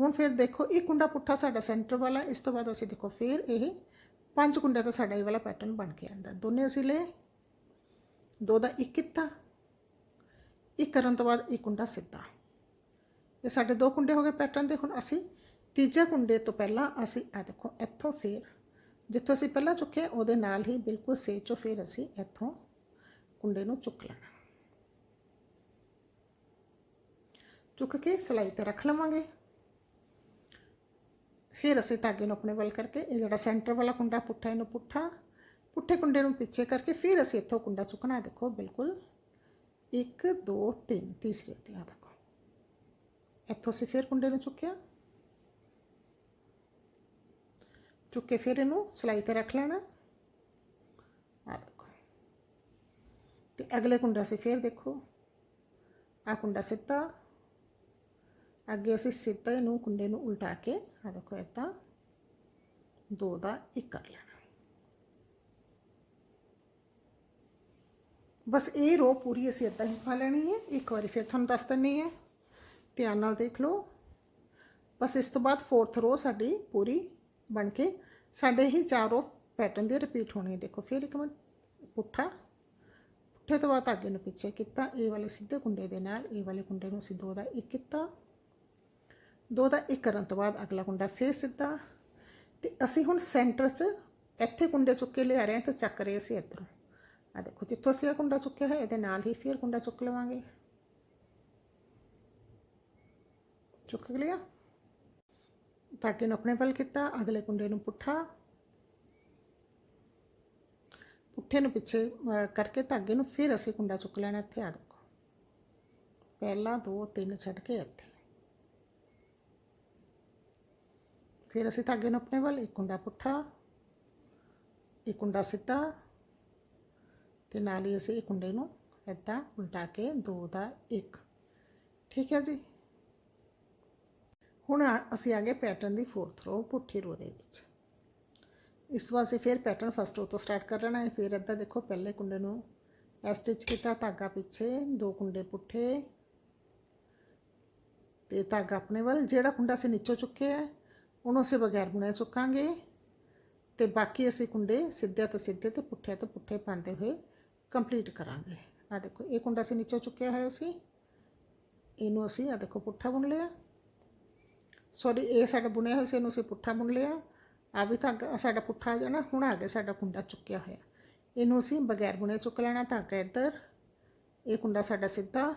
ਹੁਣ ਫਿਰ ਦੇਖੋ, ਇਹ ਕੁੰਡਾ ਪੁੱਠਾ ਸਾਡਾ ਸੈਂਟਰ ਵਾਲਾ, ਇਸ ਤੋਂ ਬਾਅਦ ਅਸੀਂ ਦੇਖੋ, ਫਿਰ ਇਹ ਪੰਜ ਕੁੰਡਿਆਂ ਦਾ ਸਾਡਾ ਇਹ ਵਾਲਾ ਪੈਟਰਨ ਬਣ ਕੇ ਆਂਦਾ। ਦੋਨੇ ਅਸੀਂ ਲਏ, ਦੋ ਦਾ ਇੱਕ ਕੀਤਾ, ਇੱਕ ਕਰਨ ਤੋਂ ਬਾਅਦ ਇਹ ਕੁੰਡਾ ਸਿੱਧਾ। ਇਹ ਸਾਡੇ ਦੋ ਕੁੰਡੇ ਹੋ ਗਏ ਪੈਟਰਨ ਦੇ, ਹੁਣ ਅਸੀਂ ਤੀਜੇ ਕੁੰਡੇ ਤੋਂ ਪਹਿਲਾਂ ਅਸੀਂ ਆ ਦੇਖੋ, ਇੱਥੋਂ ਫਿਰ, ਜਿੱਥੋਂ ਅਸੀਂ ਪਹਿਲਾਂ ਚੁੱਕਿਆ, ਉਹਦੇ ਨਾਲ ਹੀ ਬਿਲਕੁਲ ਸੇ ਚੋਂ ਫਿਰ ਅਸੀਂ ਇੱਥੋਂ ਕੁੰਡੇ ਨੂੰ ਚੁੱਕ ਲੈਣਾ। ਚੁੱਕ ਕੇ ਸਿਲਾਈ ਤੇ ਰੱਖ ਲਵਾਂਗੇ। ਫਿਰ ਅਸੀਂ ਧਾਗੇ ਨੂੰ ਆਪਣੇ ਵੱਲ ਕਰਕੇ, ਇਹ ਜਿਹੜਾ ਸੈਂਟਰ ਵਾਲਾ ਕੁੰਡਾ, ਪੁੱਠਾ ਇਹਨੂੰ ਪੁੱਠਾ, ਪੁੱਠੇ ਕੁੰਡੇ ਨੂੰ ਪਿੱਛੇ ਕਰਕੇ ਫਿਰ ਅਸੀਂ ਇੱਥੋਂ ਕੁੰਡਾ ਚੁੱਕਣਾ ਦੇਖੋ ਬਿਲਕੁਲ 1 2 3 ਤੀਸਰੇ ਤੇ ਆ ਦੇਖੋ। ਇੱਥੋਂ ਅਸੀਂ ਫਿਰ ਕੁੰਡੇ ਨੂੰ ਚੁੱਕਿਆ। ਚੁੱਕ ਕੇ ਫਿਰ ਇਹਨੂੰ ਸਿਲਾਈ ਤੇ ਰੱਖ ਲੈਣਾ। ਆ ਦੇਖੋ। ਤੇ ਅਗਲੇ ਕੁੰਡਾ ਅਸੀਂ ਫਿਰ ਦੇਖੋ। ਆ ਕੁੰਡਾ ਸਿੱਧਾ। ਅੱਗੇ ਅਸੀਂ ਸਿੱਧਾ ਇਹਨੂੰ ਕੁੰਡੇ ਨੂੰ ਉਲਟਾ ਕੇ ਆ ਦੇਖੋ ਇਦਾਂ, ਦੋ ਦਾ ਇੱਕ ਕਰ ਲੈਣਾ। ਬਸ ਇਹ ਰੋ ਪੂਰੀ ਅਸੀਂ ਇਦਾਂ ਹੀ ਪਾ ਲੈਣੀ ਹੈ। ਇੱਕ ਵਾਰੀ ਫਿਰ ਤੁਹਾਨੂੰ ਦੱਸ ਦਿੰਨੀ ਹੈ। ਧਿਆਨ ਨਾਲ ਦੇਖ ਲਓ। ਬਸ ਇਸ ਤੋਂ ਬਾਅਦ ਫੋਰਥ ਰੋ ਸਾਡੀ ਪੂਰੀ ਬਣ ਕੇ ਸਾਡੇ ਹੀ ਚਾਰ ਰੋ ਪੈਟਰਨ ਦੇ ਰਿਪੀਟ ਹੋਣੇ ਦੇਖੋ ਫਿਰ ਇੱਕ ਮਿੰਟ ਪੁੱਠਾ। ਪੁੱਠੇ ਤੋਂ ਬਾਅਦ ਅੱਗੇ ਨੂੰ ਪਿੱਛੇ ਕੀਤਾ। ਇਹ ਵਾਲੇ ਸਿੱਧੇ ਕੁੰਡੇ ਦੇ ਨਾਲ ਇਹ ਵਾਲੇ ਕੁੰਡੇ ਨੂੰ ਅਸੀਂ ਦੋ ਦਾ ਇੱਕ ਕੀਤਾ। ਦੋ ਦਾ ਇੱਕ ਕਰਨ ਤੋਂ ਬਾਅਦ ਅਗਲਾ ਕੁੰਡਾ ਫਿਰ ਸਿੱਧਾ। ਤੇ ਅਸੀਂ ਹੁਣ ਸੈਂਟਰ 'ਚ ਇੱਥੇ ਕੁੰਡੇ ਚੁੱਕ ਕੇ ਲਿਆ ਰਹੇ ਹਾਂ ਤੇ ਚੱਕ ਰਹੇ ਅਸੀਂ ਇੱਧਰੋਂ। ਆ ਦੇਖੋ ਜਿੱਥੋਂ ਅਸੀਂ ਇਹ ਕੁੰਡਾ ਚੁੱਕਿਆ ਹੈ ਇਹਦੇ ਨਾਲ ਹੀ ਫਿਰ ਕੁੰਡਾ ਚੁੱਕ ਲਵਾਂਗੇ। ਚੁੱਕ ਲਿਆ। ਧਾਗੇ ਨੂੰ ਆਪਣੇ ਵੱਲ ਕੀਤਾ, ਅਗਲੇ ਕੁੰਡੇ ਨੂੰ ਪੁੱਠਾ। ਪੁੱਠੇ ਨੂੰ ਪਿੱਛੇ ਕਰਕੇ ਧਾਗੇ ਨੂੰ ਫਿਰ ਅਸੀਂ ਕੁੰਡਾ ਚੁੱਕ ਲੈਣਾ ਇੱਥੇ ਆ ਦੇਖੋ। ਪਹਿਲਾ ਦੋ, ਤਿੰਨ ਛੱਡ ਕੇ ਇੱਥੇ। ਫਿਰ ਅਸੀਂ ਧਾਗੇ ਨੂੰ ਆਪਣੇ ਵੱਲ, ਇੱਕ ਕੁੰਡਾ ਪੁੱਠਾ, ਇੱਕ ਕੁੰਡਾ ਸਿੱਧਾ, ਤੇ ਨਾਲ ਹੀ ਅਸੀਂ ਇਹ ਕੁੰਡੇ ਨੂੰ ਇੱਦਾਂ ਉਲਟਾ ਕੇ ਦੋ ਦਾ ਇੱਕ। ਠੀਕ ਹੈ ਜੀ? ਹੁਣ ਆ- ਅਸੀਂ ਆ ਗਏ ਪੈਟਰਨ ਦੀ ਫੋਰਥ ਰੋ ਪੁੱਠੀ ਰੋ ਦੇ ਵਿੱਚ। ਇਸ ਵਾਰ ਅਸੀਂ ਫਿਰ ਪੈਟਰਨ ਫਸਟ ਰੋ ਤੋਂ ਸਟਾਰਟ ਕਰ ਲੈਣਾ ਹੈ। ਫਿਰ ਇੱਦਾਂ ਦੇਖੋ, ਪਹਿਲੇ ਕੁੰਡੇ ਨੂੰ ਇਹ ਸਟਿਚ ਕੀਤਾ, ਧਾਗਾ ਪਿੱਛੇ, ਦੋ ਕੁੰਡੇ ਪੁੱਠੇ। ਤੇ ਧਾਗਾ ਆਪਣੇ ਵੱਲ, ਜਿਹੜਾ ਕੁੰਡਾ ਅਸੀਂ ਨੀਚੋਂ ਚੁੱਕਿਆ ਹੈ, ਉਹਨੂੰ ਅਸੀਂ ਬਗੈਰ ਬੁਣਿਆ ਚੁੱਕਾਂਗੇ। ਤੇ ਬਾਕੀ ਅਸੀਂ ਕੁੰਡੇ ਸਿੱਧੇ ਤੋਂ ਸਿੱਧੇ ਤੇ ਪੁੱਠੇ ਤੋਂ ਪੁੱਠੇ ਪਾਉਂਦੇ ਹੋਏ ਕੰਪਲੀਟ ਕਰਾਂਗੇ। ਆ ਦੇਖੋ, ਇਹ ਕੁੰਡਾ ਅਸੀਂ ਨੀਚੋਂ ਚੁੱਕਿਆ ਹੋਇਆ ਸੀ। ਇਹਨੂੰ ਅਸੀਂ ਆ ਦੇਖੋ, ਪੁੱਠਾ ਬੁਣ ਲਿਆ। ਸੌਰੀ ਇਹ ਸਾਡਾ ਬੁਣਿਆ ਹੋਇਆ ਸੀ, ਇਹਨੂੰ ਅਸੀਂ ਪੁੱਠਾ ਬੁਣ ਲਿਆ। ਆ ਵੀ ਧਾਗਾ ਸਾਡਾ ਪੁੱਠਾ ਆ ਜਾਣਾ, ਹੁਣ ਆ ਗਿਆ ਸਾਡਾ ਕੁੰਡਾ ਚੁੱਕਿਆ ਹੋਇਆ। ਇਹਨੂੰ ਅਸੀਂ ਬਗੈਰ ਬੁਣੇ ਚੁੱਕ ਲੈਣਾ ਧਾਗਾ ਇੱਧਰ, ਇਹ ਕੁੰਡਾ ਸਾਡਾ ਸਿੱਧਾ।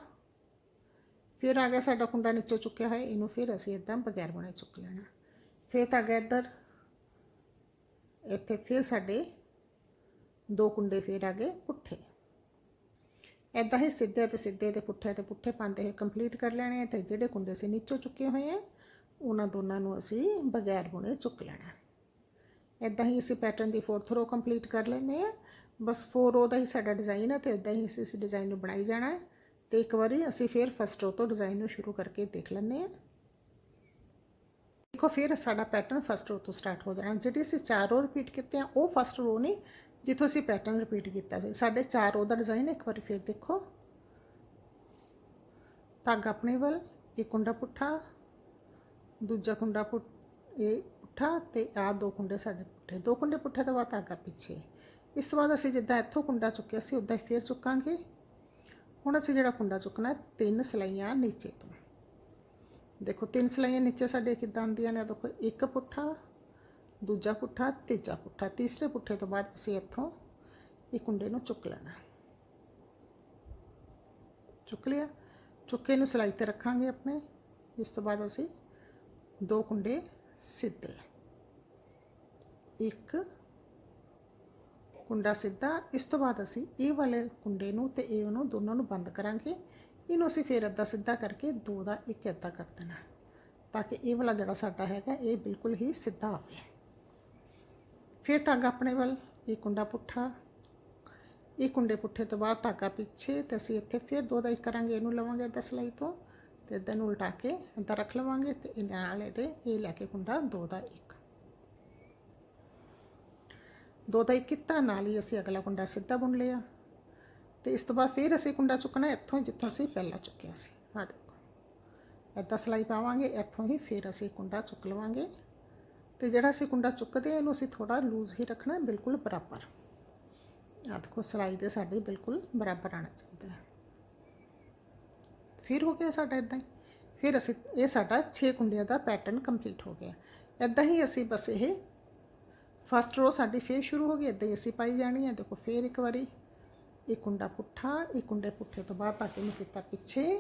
ਫਿਰ ਆ ਗਿਆ ਸਾਡਾ ਕੁੰਡਾ ਨੀਚੋਂ ਚੁੱਕਿਆ ਹੋਇਆ, ਇਹਨੂੰ ਫਿਰ ਅਸੀਂ ਇਦਾਂ ਬਗੈਰ ਬੁਣੇ ਚੁੱਕ ਲੈਣਾ। ਫਿਰ ਧਾਗਾ ਇੱਧਰ, ਇੱਥੇ ਫਿਰ ਸਾਡੇ ਦੋ ਕੁੰਡੇ ਫਿਰ ਆ ਗਏ ਪੁੱਠੇ। ਇਦਾਂ ਹੀ ਸਿੱਧੇ ਤੇ ਸਿੱਧੇ ਤੇ ਪੁੱਠੇ ਤੇ ਪੁੱਠੇ ਪਾਉਂਦੇ ਹੋਏ ਕੰਪਲੀਟ ਕਰ ਲੈਣੇ ਆ ਤੇ ਜਿਹੜੇ ਕੁੰਡੇ ਸੀ ਨੀਚੋਂ ਚੁੱਕੇ ਹੋਏ ਆ ਉਹਨਾਂ ਦੋਨਾਂ ਨੂੰ ਅਸੀਂ ਬਗੈਰ ਬੁਣੇ ਚੁੱਕ ਲੈਣਾ। ਇਦਾਂ ਹੀ ਅਸੀਂ ਪੈਟਰਨ ਦੀ ਫੋਰਥ ਰੋ ਕੰਪਲੀਟ ਕਰ ਲੈਂਦੇ ਆ ਬਸ 4 ਰੋ ਦਾ ਹੀ ਸਾਡਾ ਡਿਜ਼ਾਈਨ ਹੈ ਤੇ ਇਦਾਂ ਹੀ ਅਸੀਂ ਇਸ ਡਿਜ਼ਾਈਨ ਨੂੰ ਬਣਾਈ ਜਾਣਾ ਹੈ ਤੇ ਇੱਕ ਵਾਰੀ ਅਸੀਂ ਫਿਰ ਫਸਟ ਰੋ ਤੋਂ ਡਿਜ਼ਾਈਨ ਨੂੰ ਸ਼ੁਰੂ ਕਰਕੇ ਦੇਖ ਲੈਂਦੇ ਆ ਦੇਖੋ ਫਿਰ ਸਾਡਾ ਪੈਟਰਨ ਫਸਟ ਰੋ ਤੋਂ ਸਟਾਰਟ ਹੋ ਜਾਣਾ। ਜਿਹੜੀ ਅਸੀਂ ਚਾਰ ਰੋ ਰਿਪੀਟ ਕੀਤੇ ਆ, ਉਹ ਫਸਟ ਰੋ ਨਹੀਂ, ਜਿੱਥੋਂ ਅਸੀਂ ਪੈਟਰਨ ਰਿਪੀਟ ਕੀਤਾ ਸੀ। ਸਾਡੇ ਚਾਰ ਰੋ ਦਾ ਡਿਜ਼ਾਈਨ ਇੱਕ ਵਾਰੀ ਫਿਰ ਦੇਖੋ। ਧਾਗਾ ਆਪਣੇ ਵੱਲ, ਇੱਕ ਕੁੰਡਾ ਪੁੱਠਾ ਦੂਜਾ ਕੁੰਡਾ ਇਹ ਪੁੱਠਾ ਤੇ ਆ ਦੋ ਕੁੰਡੇ ਸਾਡੇ ਪੁੱਠੇ। ਦੋ ਕੁੰਡੇ ਪੁੱਠੇ ਤੋਂ ਬਾਅਦ ਧਾਗਾ ਪਿੱਛੇ। ਇਸ ਤੋਂ ਬਾਅਦ ਅਸੀਂ ਜਿੱਦਾਂ ਇੱਥੋਂ ਕੁੰਡਾ ਚੁੱਕਿਆ ਸੀ, ਉਦਾਂ ਹੀ ਫੇਰ ਚੁੱਕਾਂਗੇ। ਹੁਣ ਅਸੀਂ ਜਿਹੜਾ ਕੁੰਡਾ ਚੁੱਕਣਾ, ਤਿੰਨ ਸਲਾਈਆਂ ਨੀਚੇ ਤੋਂ। ਦੇਖੋ, ਤਿੰਨ ਸਲਾਈਆਂ ਨੀਚੇ ਸਾਡੇ ਕਿੱਦਾਂ ਆਉਂਦੀਆਂ ਨੇ? ਦੇਖੋ, ਇੱਕ ਪੁੱਠਾ, ਦੂਜਾ ਪੁੱਠਾ, ਤੀਜਾ ਪੁੱਠਾ। ਤੀਸਰੇ ਪੁੱਠੇ ਤੋਂ ਬਾਅਦ ਅਸੀਂ ਇੱਥੋਂ ਇਹ ਕੁੰਡੇ ਨੂੰ ਚੁੱਕ ਲੈਣਾ। ਚੁੱਕ ਲਿਆ। ਚੁੱਕੇ ਨੂੰ ਸਲਾਈ ਤੇ ਰੱਖਾਂਗੇ ਆਪਣੇ। ਇਸ ਤੋਂ ਬਾਅਦ ਅਸੀਂ ਦੋ ਕੁੰਡੇ ਸਿੱਧੇ ਇੱਕ ਕੁੰਡਾ ਸਿੱਧਾ, ਇਸ ਤੋਂ ਬਾਅਦ ਅਸੀਂ ਇਹ ਵਾਲੇ ਕੁੰਡੇ ਨੂੰ ਤੇ ਇਹ ਉਹਨੂੰ ਦੋਨਾਂ ਨੂੰ ਬੰਦ ਕਰਾਂਗੇ। ਇਹਨੂੰ ਅਸੀਂ ਫੇਰ ਅੱਧਾ ਸਿੱਧਾ ਕਰਕੇ ਦੋ ਦਾ ਇੱਕ ਅੱਧਾ ਕਰ ਦੇਣਾ ਤਾਂ ਕਿ ਇਹ ਵਾਲਾ ਜਿਹੜਾ ਸਾਡਾ ਹੈਗਾ, ਇਹ ਬਿਲਕੁਲ ਹੀ ਸਿੱਧਾ ਆਵੇ ਫਿਰ ਧਾਗਾ ਆਪਣੇ ਵੱਲ, ਇਹ ਕੁੰਡਾ ਪੁੱਠਾ। ਇਹ ਕੁੰਡੇ ਪੁੱਠੇ ਤੋਂ ਬਾਅਦ ਧਾਗਾ ਪਿੱਛੇ, ਤੇ ਅਸੀਂ ਇੱਥੇ ਫਿਰ ਦੋ ਦਾ ਇੱਕ ਕਰਾਂਗੇ, ਇਹਨੂੰ ਲਵਾਂਗੇ ਅੱਧਾ ਸਲਾਈ ਤੋਂ। ਤੇ ਇੱਦਾਂ ਨੂੰ ਉਲਟਾ ਕੇ ਇੱਦਾਂ ਰੱਖ ਲਵਾਂਗੇ ਤੇ ਇਹ ਨਾਲ ਇਹਦੇ ਇਹ ਲੈ ਕੇ ਕੁੰਡਾ ਦੋ ਦਾ ਇੱਕ। ਦੋ ਦਾ ਇੱਕ ਕੀਤਾ, ਨਾਲ ਹੀ ਅਸੀਂ ਅਗਲਾ ਕੁੰਡਾ ਸਿੱਧਾ ਬੁਣ ਲਿਆ। ਤੇ ਇਸ ਤੋਂ ਬਾਅਦ ਫਿਰ ਅਸੀਂ ਕੁੰਡਾ ਚੁੱਕਣਾ ਇੱਥੋਂ ਜਿੱਥੋਂ ਅਸੀਂ ਪਹਿਲਾਂ ਚੁੱਕਿਆ ਸੀ। ਆ ਦੇਖੋ। ਇੱਦਾਂ ਸਲਾਈ ਪਾਵਾਂਗੇ, ਇੱਥੋਂ ਹੀ ਫਿਰ ਅਸੀਂ ਕੁੰਡਾ ਚੁੱਕ ਲਵਾਂਗੇ। ਤੇ ਜਿਹੜਾ ਅਸੀਂ ਕੁੰਡਾ ਚੁੱਕਦੇ ਹਾਂ, ਇਹਨੂੰ ਅਸੀਂ ਥੋੜਾ ਲੂਜ਼ ਹੀ ਰੱਖਣਾ ਬਿਲਕੁਲ ਬਰਾਬਰ। ਆ ਦੇਖੋ, ਸਲਾਈ ਦੇ ਸਾਡੇ ਬਿਲਕੁਲ ਬਰਾਬਰ ਆਣਾ ਚਾਹੀਦਾ ਹੈ। ਫਿਰ ਹੋ ਗਿਆ ਸਾਡਾ ਇਦਾਂ ਹੀ ਫਿਰ ਅਸੀਂ ਇਹ ਸਾਡਾ 6 ਕੁੰਡਿਆਂ ਦਾ ਪੈਟਰਨ ਕੰਪਲੀਟ ਹੋ ਗਿਆ ਇਦਾਂ ਹੀ ਅਸੀਂ ਬਸ ਇਹ ਫਸਟ ਰੋ ਸਾਡੀ ਫੇਰ ਸ਼ੁਰੂ ਹੋ ਗਈ ਇਦਾਂ ਹੀ ਅਸੀਂ ਪਾਈ ਜਾਣੀ ਹੈ ਦੇਖੋ ਫੇਰ ਇੱਕ ਵਾਰੀ ਇਹ ਕੁੰਡਾ ਪੁੱਠਾ ਇਹ ਕੁੰਡੇ ਪੁੱਠੇ ਤੋਂ ਬਾਅਦ ਧਾਗੇ ਨੂੰ ਕੀਤਾ ਪਿੱਛੇ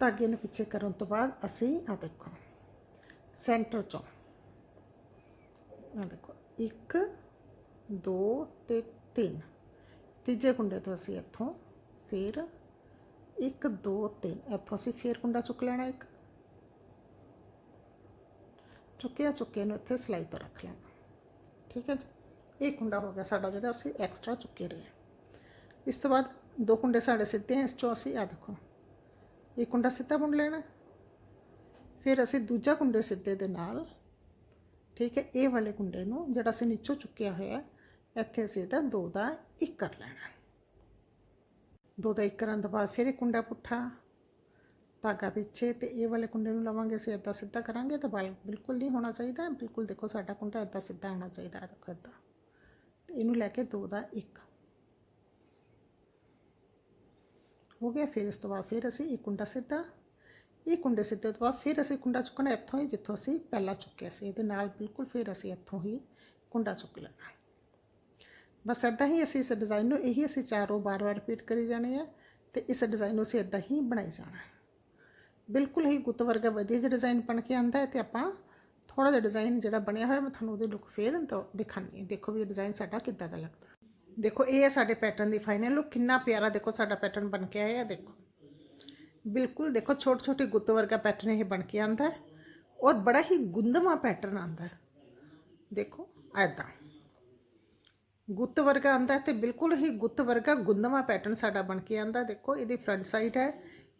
ਧਾਗੇ ਨੂੰ ਪਿੱਛੇ ਕਰਨ ਤੋਂ ਬਾਅਦ ਅਸੀਂ ਆ ਦੇਖੋ ਸੈਂਟਰ ਚੋਂ ਆ ਦੇਖੋ 1 2 ਤੇ 3 ਤੀਜੇ ਕੁੰਡੇ ਤੋਂ ਅਸੀਂ ਇੱਥੋਂ ਫਿਰ 1 2 3 ਇੱਥੋਂ ਅਸੀਂ ਫੇਰ ਕੁੰਡਾ ਚੁੱਕ ਲੈਣਾ ਇੱਕ। ਚੁੱਕਿਆ ਚੁੱਕੇ ਨੂੰ ਇੱਥੇ ਸਲਾਈ ਤੋਂ ਰੱਖ ਲੈਣਾ। ਠੀਕ ਹੈ ਜੀ? ਇਹ ਕੁੰਡਾ ਹੋ ਗਿਆ ਸਾਡਾ ਜਿਹੜਾ ਅਸੀਂ ਐਕਸਟਰਾ ਚੁੱਕੇ ਰਹੇ ਇਸ ਤੋਂ ਬਾਅਦ ਦੋ ਕੁੰਡੇ ਸਾਡੇ ਸਿੱਧੇ ਹੈ ਇਸ ਚੋਂ ਅਸੀਂ ਆ ਦੇਖੋ। ਇਹ ਕੁੰਡਾ ਸਿੱਧਾ ਬੁਣ ਲੈਣਾ। ਫਿਰ ਅਸੀਂ ਦੂਜਾ ਕੁੰਡੇ ਸਿੱਧੇ ਦੇ ਨਾਲ, ਠੀਕ ਹੈ, ਇਹ ਵਾਲੇ ਕੁੰਡੇ ਨੂੰ ਜਿਹੜਾ ਅਸੀਂ ਨੀਚੋਂ ਚੁੱਕਿਆ ਹੋਇਆ, ਇੱਥੇ ਅਸੀਂ ਇਹਦਾ ਦੋ ਦਾ ਇੱਕ ਕਰ ਲੈਣਾ। ਦੋ ਦਾ ਇੱਕ ਕਰਨ ਤੋਂ ਬਾਅਦ ਫਿਰ ਇੱਕ ਕੁੰਡਾ ਪੁੱਠਾ, ਧਾਗਾ ਪਿੱਛੇ ਤੇ ਇਹ ਵਾਲੇ ਕੁੰਡੇ ਨੂੰ ਲਵਾਂਗੇ ਅਸੀਂ ਇੱਦਾਂ ਸਿੱਧਾ ਕਰਾਂਗੇ ਤਾਂ ਬਲ ਬਿਲਕੁਲ ਨਹੀਂ ਹੋਣਾ ਚਾਹੀਦਾ। ਬਿਲਕੁਲ ਦੇਖੋ ਸਾਡਾ ਕੁੰਡਾ ਇੱਦਾਂ ਸਿੱਧਾ ਹੋਣਾ ਚਾਹੀਦਾ ਹੈ ਦੇਖੋ ਇੱਦਾਂ ਇਹਨੂੰ ਲੈ ਕੇ ਦੋ ਦਾ ਇੱਕ। ਹੋ ਗਿਆ ਫਿਰ ਇਸ ਤੋਂ ਬਾਅਦ ਫਿਰ ਅਸੀਂ ਇਹ ਕੁੰਡਾ ਸਿੱਧਾ, ਇਹ ਕੁੰਡੇ ਸਿੱਧੇ ਤੋਂ ਬਾਅਦ ਫਿਰ ਅਸੀਂ ਕੁੰਡਾ ਚੁੱਕਣਾ ਇੱਥੋਂ ਹੀ ਜਿੱਥੋਂ ਅਸੀਂ ਪਹਿਲਾਂ ਚੁੱਕਿਆ ਸੀ। ਇਹਦੇ ਨਾਲ ਬਿਲਕੁਲ ਫਿਰ ਅਸੀਂ ਇੱਥੋਂ ਹੀ ਕੁੰਡਾ ਚੁੱਕ ਲੈਣਾ। ਬਸ ਇੱਦਾਂ ਹੀ ਅਸੀਂ ਇਸ ਡਿਜ਼ਾਈਨ ਨੂੰ ਇਹੀ ਅਸੀਂ ਚਾਰੋਂ ਬਾਰ-ਬਾਰ ਰਿਪੀਟ ਕਰੀ ਜਾਣੇ ਆ ਤੇ ਇਸ ਡਿਜ਼ਾਈਨ ਨੂੰ ਅਸੀਂ ਇੱਦਾਂ ਹੀ ਬਣਾਈ ਜਾਣਾ। ਬਿਲਕੁਲ ਹੀ ਗੁੱਤ ਵਰਗਾ ਵਧੀਆ ਜਿਹਾ ਡਿਜ਼ਾਈਨ ਬਣ ਕੇ ਆਂਦਾ ਹੈ ਤੇ ਆਪਾਂ ਥੋੜਾ ਜਿਹਾ ਡਿਜ਼ਾਈਨ ਜਿਹੜਾ ਬਣਿਆ ਹੋਇਆ ਮੈਂ ਤੁਹਾਨੂੰ ਉਹਦੇ ਲੁੱਕ ਫੇਰ ਤੋਂ ਦਿਖਾਣੀ ਹੈ। ਦੇਖੋ ਵੀ ਇਹ ਡਿਜ਼ਾਈਨ ਸਾਡਾ ਕਿੱਦਾਂ ਦਾ ਲੱਗਦਾ। ਦੇਖੋ, ਇਹ ਹੈ ਸਾਡੇ ਪੈਟਰਨ ਦੀ ਫਾਈਨਲ ਲੁੱਕ ਕਿੰਨਾ ਪਿਆਰਾ ਦੇਖੋ ਸਾਡਾ ਪੈਟਰਨ ਬਣ ਕੇ ਆਇਆ, ਦੇਖੋ। ਬਿਲਕੁਲ ਦੇਖੋ ਛੋਟੇ ਛੋਟੇ ਗੁੱਤ ਵਰਗਾ ਪੈਟਰਨ ਇਹ ਬਣ ਕੇ ਆਂਦਾ ਔਰ ਬੜਾ ਹੀ ਗੁੰਦਮਾ ਪੈਟਰਨ ਆਂਦਾ ਦੇਖੋ ਐਦਾਂ ਗੁੱਤ ਵਰਗਾ ਆਂਦਾ ਤੇ ਬਿਲਕੁਲ ਹੀ ਗੁੱਤ ਵਰਗਾ ਗੁੰਦਵਾ ਪੈਟਰਨ ਸਾਡਾ ਬਣ ਕੇ ਆਂਦਾ ਦੇਖੋ, ਇਹਦੀ ਫਰੰਟ ਸਾਈਡ ਹੈ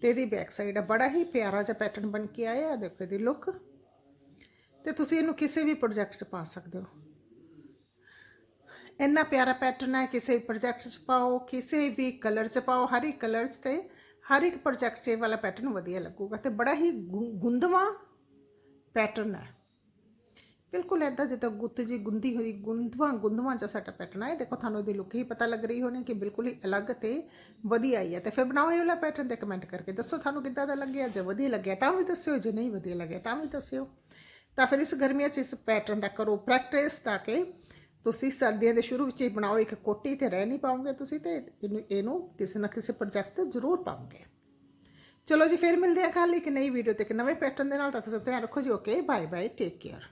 ਤੇ ਇਹਦੀ ਬੈਕ ਸਾਈਡ ਹੈ। ਬੜਾ ਹੀ ਪਿਆਰਾ ਜਿਹਾ ਪੈਟਰਨ ਬਣ ਕੇ ਆਇਆ ਦੇਖੋ ਇਹਦੀ ਲੁੱਕ ਤੇ ਤੁਸੀਂ ਇਹਨੂੰ ਕਿਸੇ ਵੀ ਪ੍ਰੋਜੈਕਟ 'ਚ ਪਾ ਸਕਦੇ ਹੋ। ਇੰਨਾ ਪਿਆਰਾ ਪੈਟਰਨ ਹੈ, ਕਿਸੇ ਵੀ ਪ੍ਰੋਜੈਕਟ 'ਚ ਪਾਓ, ਕਿਸੇ ਵੀ ਕਲਰ 'ਚ ਪਾਓ, ਹਰ ਇੱਕ ਕਲਰ 'ਚ ਤੇ ਹਰ ਇੱਕ ਪ੍ਰੋਜੈਕਟ 'ਚ ਇਹ ਵਾਲਾ ਪੈਟਰਨ ਵਧੀਆ ਲੱਗੂਗਾ। ਤੇ ਬੜਾ ਹੀ ਗੁ- ਗੁੰਦਵਾ ਪੈਟਰਨ ਹੈ। ਬਿਲਕੁਲ ਐਦਾਂ ਜਿੱਦਾਂ ਗੁੱਤ ਜੀ ਗੁੰਦੀ ਹੋਈ ਗੁੰਦਵਾ ਗੁੰਦਵਾ ਜਿਹਾ ਸਾਡਾ ਪੈਟਰਨ ਹੈ ਦੇਖੋ ਤੁਹਾਨੂੰ ਇਹਦੀ ਲੁੱਕ ਹੀ ਪਤਾ ਲੱਗ ਰਹੀ ਹੋਣੀ ਕਿ ਬਿਲਕੁਲ ਹੀ ਅਲੱਗ ਤੇ ਵਧੀਆ ਆਈ ਹੈ। ਤੇ ਫਿਰ ਬਣਾਓ ਇਹ ਵਾਲਾ ਪੈਟਰਨ ਤੇ ਕਮੈਂਟ ਕਰਕੇ। ਦੱਸੋ ਤੁਹਾਨੂੰ ਕਿੱਦਾਂ ਦਾ ਲੱਗਿਆ? ਜੇ ਵਧੀਆ ਲੱਗਿਆ ਤਾਂ ਵੀ ਦੱਸਿਓ, ਜੇ ਨਹੀਂ ਵਧੀਆ ਲੱਗਿਆ ਤਾਂ ਵੀ ਦੱਸਿਓ। ਤਾਂ ਫਿਰ ਇਸ ਗਰਮੀਆਂ 'ਚ ਇਸ ਪੈਟਰਨ ਦਾ ਕਰੋ ਪ੍ਰੈਕਟਿਸ ਤਾਂ ਕਿ ਤੁਸੀਂ ਸਰਦੀਆਂ ਦੇ ਸ਼ੁਰੂ ਵਿੱਚ ਹੀ ਬਣਾਓ। ਇੱਕ ਕੋਟੀ ਤੇ ਰਹਿ ਨਹੀਂ ਪਾਉਂਗੇ ਤੁਸੀਂ ਤੇ ਇਹਨੂੰ ਇਹਨੂੰ ਕਿਸੇ ਨਾ ਕਿਸੇ ਪ੍ਰੋਜੈਕਟ ਤੇ ਜ਼ਰੂਰ ਪਾਉਂਗੇ ਚਲੋ ਜੀ, ਫਿਰ ਮਿਲਦੇ ਹਾਂ ਕੱਲ੍ਹ ਇੱਕ ਨਈ ਵੀਡੀਓ ਤੇ ਇੱਕ ਨਵੇਂ ਪੈਟਰਨ ਦੇ ਨਾਲ। ਤਾਂ ਤੁਸੀਂ ਧਿਆਨ ਰੱਖੋ ਜੀ okay bye bye take care